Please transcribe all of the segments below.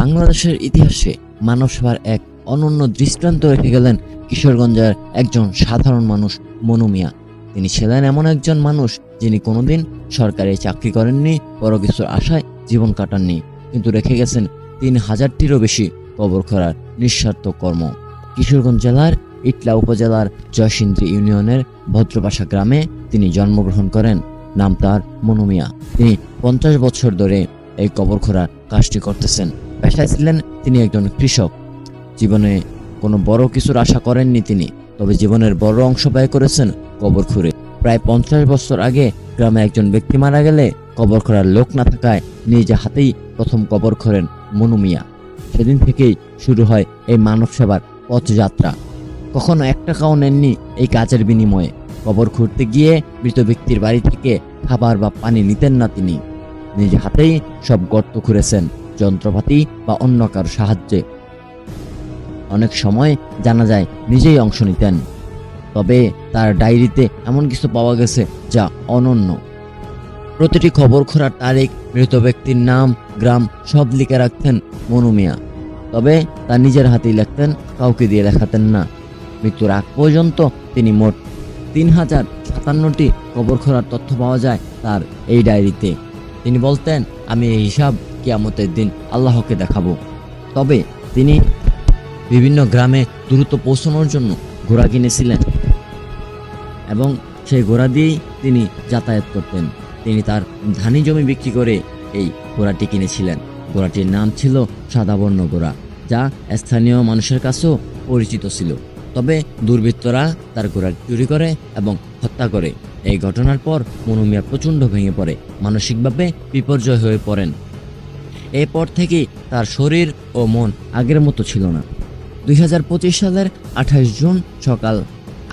বাংলাদেশের ইতিহাসে মানব সেবার এক অনন্য দৃষ্টান্ত রেখে গেলেন কিশোরগঞ্জের একজন সাধারণ মানুষ মনু মিয়া। তিনি ছিলেন এমন একজন মানুষ যিনি কোনোদিন সরকারি চাকরি করেননি বড় কিছুর আশায় জীবন কাটাননি, কিন্তু রেখে গেছেন তিন হাজারটিরও বেশি কবর খোঁড়ার নিঃস্বার্থ কর্ম। কিশোরগঞ্জ জেলার ইটলা উপজেলার জয়সিন্দ্রী ইউনিয়নের ভদ্রবাসা গ্রামে তিনি জন্মগ্রহণ করেন, নাম তার মনু মিয়া। তিনি পঞ্চাশ বছর ধরে এই কবর খোঁড়ার কাজটি করতেছেন। পেশায় ছিলেন তিনি একজন কৃষক। জীবনে কোনো বড় কিছুর আশা করেননি তিনি, তবে জীবনের বড় অংশ ব্যয় করেছেন কবর খুঁড়ে। প্রায় পঞ্চাশ বছর আগে গ্রামে একজন ব্যক্তি মারা গেলে কবর খোঁড়ার লোক না থাকায় নিজে হাতেই প্রথম কবর খোঁড়েন মনু মিয়া। সেদিন থেকেই শুরু হয় এই মানব সেবার পথযাত্রা কখনো এক টাকাও নেননি এই কাজের বিনিময়ে। কবর খুঁড়তে গিয়ে মৃত ব্যক্তির বাড়ি থেকে খাবার বা পানি নিতেন না তিনি। নিজে হাতেই সব গর্ত খুঁড়েছেন। যন্ত্রপাতি বা অন্য কারও সাহায্যে। অনেক সময় জানা যায় নিজেই অংশ নিতেন, তবে তার ডায়েরিতে এমন কিছু পাওয়া গেছে যা অনন্য। প্রতিটি খবর খোঁড়ার তারিখ, মৃত ব্যক্তির নাম, গ্রাম, সব লিখে রাখতেন মনু মিয়া। তবে তা নিজের হাতেই লিখতেন, কাউকে দিয়ে লেখাতেন না। মৃত্যুর আগ পর্যন্ত তিনি মোট তিন হাজার সাতান্নটি কবর খোঁড়ার তথ্য পাওয়া যায় তার এই ডায়েরিতে। তিনি বলতেন, আমি এই হিসাব কিয়ামতের দিন আল্লাহকে দেখাবো। তবে তিনি বিভিন্ন গ্রামে দ্রুত পৌঁছানোর জন্য ঘোড়া কিনেছিলেন এবং সেই ঘোড়া দিয়েই তিনি যাতায়াত করতেন। তিনি তার ধানি জমি বিক্রি করে এই ঘোড়াটি কিনেছিলেন। ঘোড়াটির নাম ছিল সাদাবর্ণ ঘোড়া, যা স্থানীয় মানুষের কাছেও পরিচিত ছিল। তবে দুর্বৃত্তরা তার ঘোড়া চুরি করে এবং হত্যা করে। এই ঘটনার পর মনুমিয়া প্রচণ্ড ভেঙে পড়ে। মানসিকভাবে বিপর্যয় হয়ে পড়েন। এরপর থেকেই তার শরীর ও মন আগের মতো ছিল না। দুই হাজার পঁচিশ সালের আঠাশ জুন সকাল,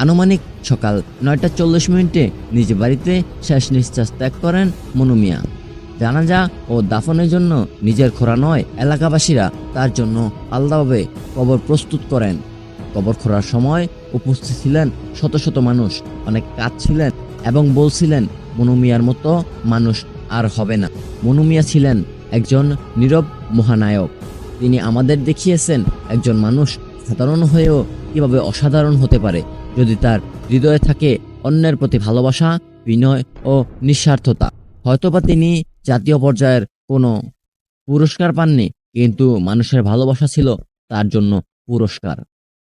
আনুমানিক সকাল নয়টা চল্লিশ মিনিটে নিজ বাড়িতে শেষ নিঃশ্বাস ত্যাগ করেন মনুমিয়া জানাজা ও দাফনের জন্য নিজের খোরা নয়, এলাকাবাসীরা তার জন্য আলাদাভাবে কবর প্রস্তুত করেন। কবর খোঁড়ার সময় উপস্থিত ছিলেন শত শত মানুষ, অনেক কাঁদছিলেন এবং বলছিলেন মনুমিয়ার মতো মানুষ আর হবে না। মনুমিয়া ছিলেন একজন নীরব মহানায়ক। তিনি আমাদের দেখিয়েছেন একজন মানুষ সাধারণ হয়েও কীভাবে অসাধারণ হতে পারে। যদি তার হৃদয়ে থাকে অন্যের প্রতি ভালোবাসা, বিনয় ও নিঃস্বার্থতা। হয়তোবা তিনি জাতীয় পর্যায়ের কোনো পুরস্কার পাননি, কিন্তু মানুষের ভালোবাসা ছিল তার জন্য পুরস্কার।